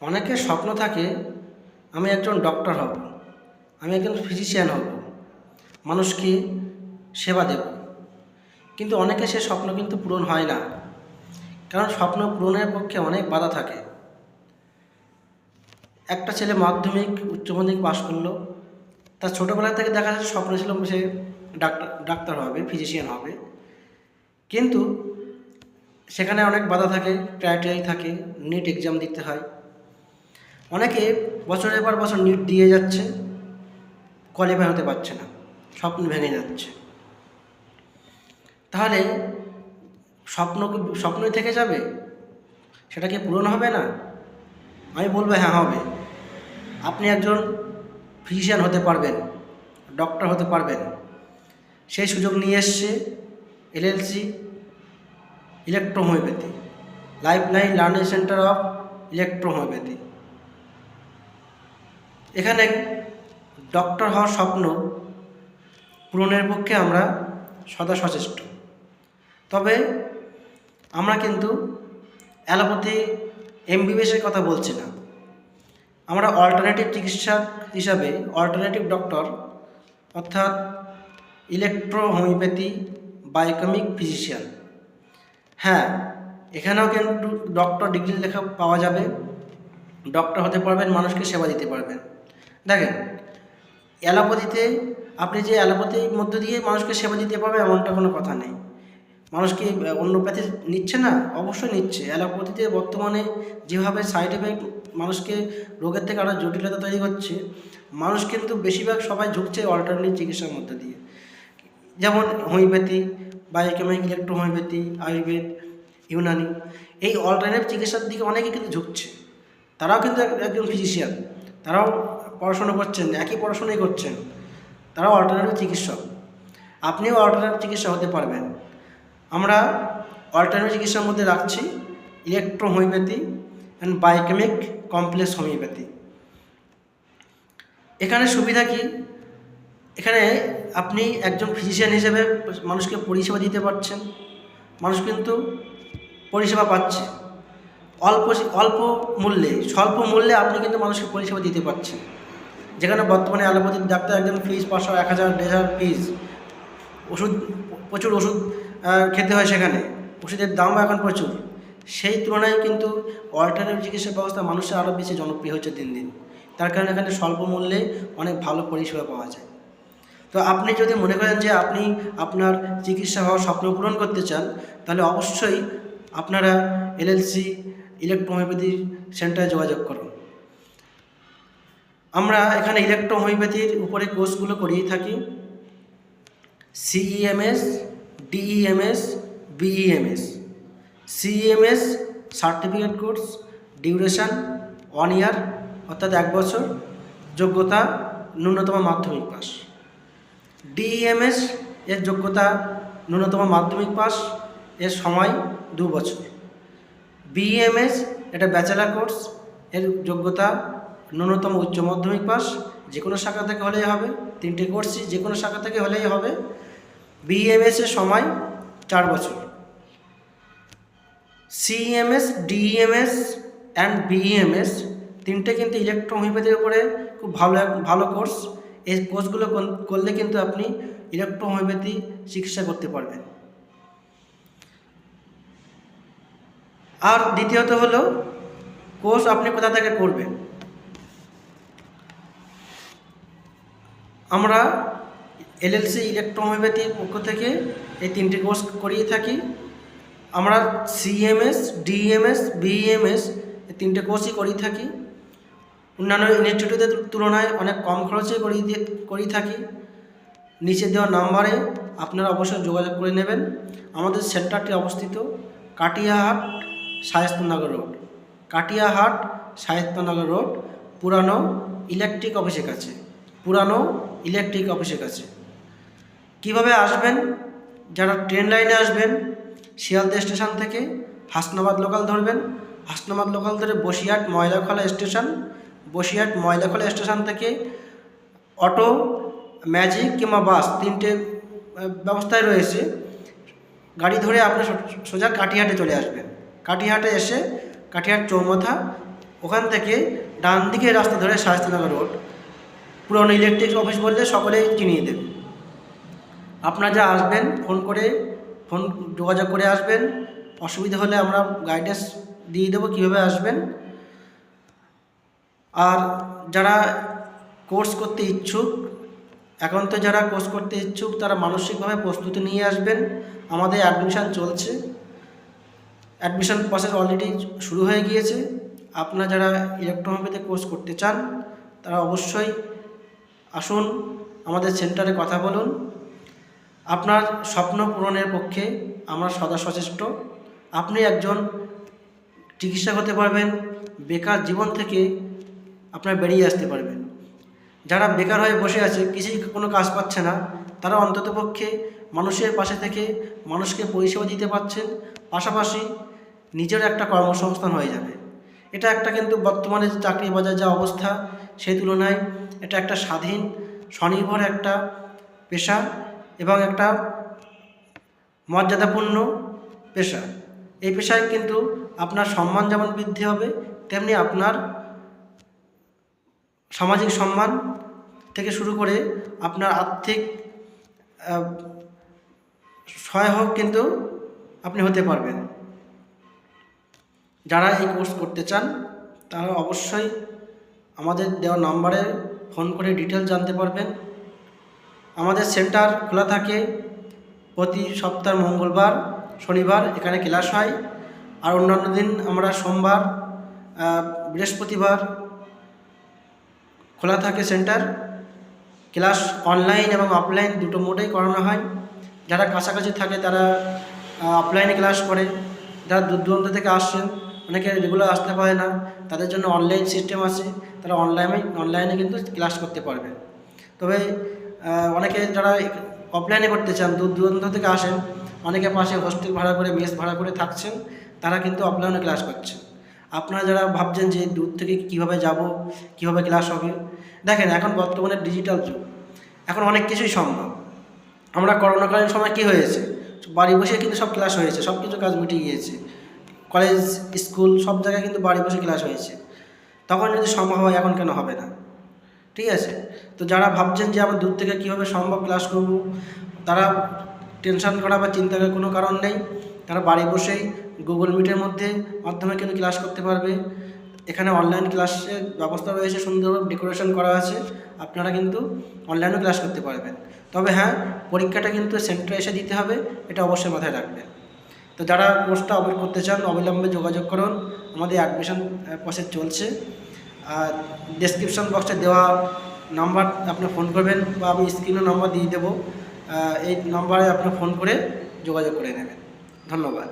অনেকের স্বপ্ন থাকে, আমি একজন ডক্টর হব, আমি একজন ফিজিশিয়ান হব মানুষকে সেবা দেব? কিন্তু অনেকে সে স্বপ্ন কিন্তু পূরণ হয় না, কারণ স্বপ্ন পূরণের পক্ষে অনেক বাধা থাকে। একটা ছেলে মাধ্যমিক, উচ্চ মাধ্যমিক পাশ করল, তার ছোটোবেলা থেকে দেখা যাচ্ছে স্বপ্ন ছিল সে ডাক্তার ডাক্তার হবে ফিজিশিয়ান হবে। কিন্তু সেখানে অনেক বাধা থাকে ক্রাইটেরিয়াই থাকে নিট এক্সাম দিতে হয়। অনেকে বছরের পর বছর নিট দিয়ে যাচ্ছে কোয়ালিফাই হতে পারছে না, স্বপ্ন ভেঙে যাচ্ছে। তাহলে স্বপ্ন স্বপ্নই থেকে যাবে? সেটা কি পূরণ হবে না? আমি বলব হ্যাঁ হবে। আপনি একজন ফিজিশিয়ান হতে পারবেন ডক্টর হতে পারবেন। সেই সুযোগ নিয়ে এসছে LLC electrohomeopathy life line learning centre of electrohomeopathy এখানে ডক্টর হওয়ার স্বপ্ন পূরণের পক্ষে আমরা সদা সচেষ্ট। তবে আমরা কিন্তু অ্যালোপ্যাথি এমবিবিএসের কথা বলছি না। আমরা অল্টারনেটিভ চিকিৎসক হিসাবে অল্টারনেটিভ ডক্টর অর্থাৎ ইলেকট্রো হোমিওপ্যাথি বায়োকেমিক ফিজিশিয়ান হ্যাঁ এখানেও কিন্তু ডক্টর ডিগ্রি লেখা পাওয়া যাবে। ডক্টর হতে পারবেন, মানুষকে সেবা দিতে পারবেন। দেখেন, অ্যালোপ্যাথিতে আপনি যে অ্যালোপ্যাথির মধ্য দিয়ে মানুষকে সেবা দিতে পারবে এমনটা কোনো কথা নেই। মানুষ কি অন্য প্যাথি নিচ্ছে না? অবশ্যই নিচ্ছে। অ্যালোপ্যাথিতে বর্তমানে যেভাবে সাইড এফেক্ট মানুষকে রোগের থেকে আরও জটিলতা তৈরি করছে মানুষ কিন্তু বেশিরভাগ সবাই ঝুঁকছে অল্টারনেটিভ চিকিৎসার মধ্যে দিয়ে। যেমন homeopathy biochemic electro homeopathy Ayurveda Unani, এই অল্টারনেটিভ চিকিৎসার দিকে অনেকে কিন্তু ঝুঁকছে। তারাও কিন্তু এক- একজন ফিজিশিয়ান তারাও পড়াশোনা করছেন, একই পড়াশোনাই করছেন, তারাও অল্টারনেটিভ চিকিৎসক। আপনিও অল্টারনেটিভ চিকিৎসা হতে পারবেন। আমরা অল্টারনেটিভ চিকিৎসার মধ্যে রাখছি electro homeopathy and biochemic complex homeopathy এখানে সুবিধা কি? এখানে আপনি একজন ফিজিশিয়ান হিসেবে মানুষকে পরিষেবা দিতে পারছেন, মানুষ কিন্তু পরিষেবা পাচ্ছে। অল্প অল্প মূল্যে, স্বল্প মূল্যে আপনি কিন্তু মানুষকে পরিষেবা দিতে পারছেন। যেখানে বর্তমানে অ্যালোপ্যাথিক ডাক্তার একজন ফিজ পাঁচশো, এক হাজার দেড় হাজার ফিজ ওষুধ, প্রচুর ওষুধ খেতে হয় সেখানে। ওষুধের দামও এখন প্রচুর। সেই তুলনায় কিন্তু অল্টারনেটিভ চিকিৎসা ব্যবস্থা মানুষের আরও বেশি জনপ্রিয় হচ্ছে দিন দিন। তার কারণে এখানে স্বল্প মূল্যে অনেক ভালো পরিষেবা পাওয়া যায়। তো আপনি যদি মনে করেন যে আপনি আপনার চিকিৎসা হওয়ার স্বপ্ন পূরণ করতে চান, তাহলে অবশ্যই আপনারা এলএলসি ইলেকট্রোহোমিওপ্যাথি সেন্টারে যোগাযোগ করুন। আমরা এখানে ইলেকট্রো হোমিওপ্যাথির উপরে কোর্সগুলো করিয়ে থাকি। CEMS DEMS BEMS CEMS certificate course duration one year অর্থাৎ এক বছর, যোগ্যতা, ন্যূনতম মাধ্যমিক পাস ডিইএমএস এর যোগ্যতা, ন্যূনতম মাধ্যমিক পাস এর সময়, দু বছর। বিএমএস এটা ব্যাচেলার কোর্স এর যোগ্যতা ন্যূনতম উচ্চ মাধ্যমিক পাস যে কোনো শাখা থেকে হলেই হবে, তিনটে কোর্সই যে কোনো শাখা থেকে হলেই হবে বিএমএস এর সময় চার বছর। সিএমএস ডিএমএস অ্যান্ড বিএমএস তিনটে কিন্তু ইলেকট্রো হোমিওপ্যাথির উপরে খুব ভালো ভালো কোর্স এই কোর্সগুলো কর- করলে কিন্তু আপনি ইলেকট্রো হোমিওপ্যাথি চিকিৎসা করতে পারবেন। আর দ্বিতীয়ত হলো কোর্স আপনি কোথা থেকে করবেন? আমরা এলএলসি ইলেকট্রোহোমিওপ্যাথির পক্ষ থেকে এই তিনটি কোর্স করিয়ে থাকি। আমরা সিএমএস ডিএমএস বিএমএস এই তিনটে কোর্সই করিয়ে থাকি। অন্যান্য ইনস্টিটিউটের তুলনায় অনেক কম খরচে করিয়ে দিয়ে, করিয়ে থাকি। নিচে দেওয়া নাম্বারে আপনারা অবশ্যই যোগাযোগ করে নেবেন। আমাদের সেন্টারটি অবস্থিত কাটিয়াহাট শায়স্তনগর রোড। কাটিয়াহাট শায়স্তনগর রোড, পুরানো ইলেকট্রিক অফিসের কাছে। পুরানো ইলেকট্রিক অফিসের কাছে। কীভাবে আসবেন? যারা ট্রেন লাইনে আসবেন, শিয়ালদা স্টেশন থেকে হাসনাবাদ লোকাল ধরবেন। হাসনাবাদ লোকাল ধরে বসিরহাট ময়লাখলা স্টেশন বসিরহাট ময়লাখলা স্টেশন থেকে অটো ম্যাজিক কিংবা বাস তিনটে ব্যবস্থায় রয়েছে। গাড়ি ধরে আপনি সোজা কাটিহাটে চলে আসবেন। কাটিহাটে এসে কাটিহাট চৌমাথা, ওখান থেকে ডান দিকে রাস্তা ধরে শাস্তিনগর রোড পুরনো ইলেকট্রিক অফিস বললে সকলেই চিনিয়ে দেবে। আপনারা যা আসবেন ফোন করে ফোন যোগাযোগ করে আসবেন। অসুবিধা হলে আমরা গাইডেন্স দিয়ে দেবো কীভাবে আসবেন। আর যারা কোর্স করতে ইচ্ছুক, এখন তো যারা কোর্স করতে ইচ্ছুক, তারা মানসিকভাবে প্রস্তুতি নিয়ে আসবেন। আমাদের অ্যাডমিশান চলছে। অ্যাডমিশান প্রসেস অলরেডি শুরু হয়ে গিয়েছে। আপনারা যারা ইলেকট্রোমিতে কোর্স করতে চান, তারা অবশ্যই আসুন আমাদের সেন্টারে কথা বলুন। আপনার স্বপ্ন পূরণের পক্ষে আমরা সদা সচেষ্ট। আপনি একজন চিকিৎসা হতে পারবেন, বেকার জীবন থেকে আপনার বেরিয়ে আসতে পারবেন। যারা বেকার হয়ে বসে আছে কিছুই কোনো কাজ পাচ্ছে না, তারা অন্ততপক্ষে মানুষের পাশে থেকে মানুষকে পরিষেবা দিতে পারছেন, পাশাপাশি নিজের একটা কর্মসংস্থান হয়ে যাবে। এটা একটা কিন্তু বর্তমানে চাকরি বাজার যা অবস্থা সেই তুলনায় এটা একটা স্বাধীন, স্বনির্ভর একটা পেশা এবং একটা মর্যাদাপূর্ণ পেশা। এই পেশায় কিন্তু আপনার সম্মান যেমন বৃদ্ধি হবে, তেমনি আপনার সামাজিক সম্মান থেকে শুরু করে আপনার আর্থিক সহায়ক কিন্তু আপনি হতে পারবেন। যারা এই কোর্স করতে চান, তারা অবশ্যই আমাদের দেওয়া নাম্বারে ফোন করে ডিটেল জানতে পারবেন। আমাদের সেন্টার খোলা থাকে প্রতি সপ্তাহ মঙ্গলবার, শনিবার এখানে ক্লাস হয়। আর অন্যান্য দিন আমরা সোমবার বৃহস্পতিবার খোলা থাকে সেন্টার। ক্লাস অনলাইন এবং অফলাইন দুটো মোডেই করানো হয়। যারা কাছাকাছি থাকে তারা অফলাইনে ক্লাস করে। যারা দূর দূরান্ত থেকে আসছেন অনেকে রেগুলার আসতে পারে না, তাদের জন্য অনলাইন সিস্টেম আছে, তারা অনলাইনে অনলাইনে কিন্তু ক্লাস করতে পারবে। তবে অনেকে যারা অফলাইনে করতে চান, দূর দূরান্ত থেকে আসেন, অনেকে পাশে হোস্টেল ভাড়া করে, মেস ভাড়া করে থাকছেন, তারা কিন্তু অফলাইনে ক্লাস করছেন। আপনারা যারা ভাবছেন যে দূর থেকে কীভাবে যাব, কীভাবে ক্লাস হবে, দেখেন এখন বর্তমানে ডিজিটাল যুগ। এখন অনেক কিছুই সম্ভব। আমরা করোনাকালীন সময় কি হয়েছে? বাড়ি বসে কিন্তু সব ক্লাস হয়েছে, সব কিছু কাজ মিটে গিয়েছে। কলেজ স্কুল সব জায়গায় কিন্তু বাড়ি বসে ক্লাস হয়েছে। তখন যদি সম্ভব হয় এখন কেন হবে না? ঠিক আছে? তো যারা ভাবছেন যে আমার দূর থেকে কীভাবে সম্ভব ক্লাস করব, তারা টেনশন করা বা চিন্তা করার কোনো কারণ নেই। তারা বাড়ি বসেই গুগল মিটের মধ্যে মাধ্যমে কিন্তু ক্লাস করতে পারবে। এখানে অনলাইন ক্লাসের ব্যবস্থা রয়েছে সুন্দরভাবে ডেকোরেশন করা আছে। আপনারা কিন্তু অনলাইনেও ক্লাস করতে পারবেন। তবে হ্যাঁ পরীক্ষাটা কিন্তু সেন্টারে এসে দিতে হবে, এটা অবশ্যই মাথায় রাখবেন। তো যারা কোর্সটা অবেল করতে চান, অবিলম্বে যোগাযোগ করুন। আমাদের অ্যাডমিশন প্রসেস চলছে। আর ডেসক্রিপশন বক্সে দেওয়া নাম্বার আপনি ফোন করবেন বা আমি স্ক্রিনে নাম্বার দিয়ে দেবো। এই নাম্বারে আপনি ফোন করে যোগাযোগ করে নেবেন। ধন্যবাদ।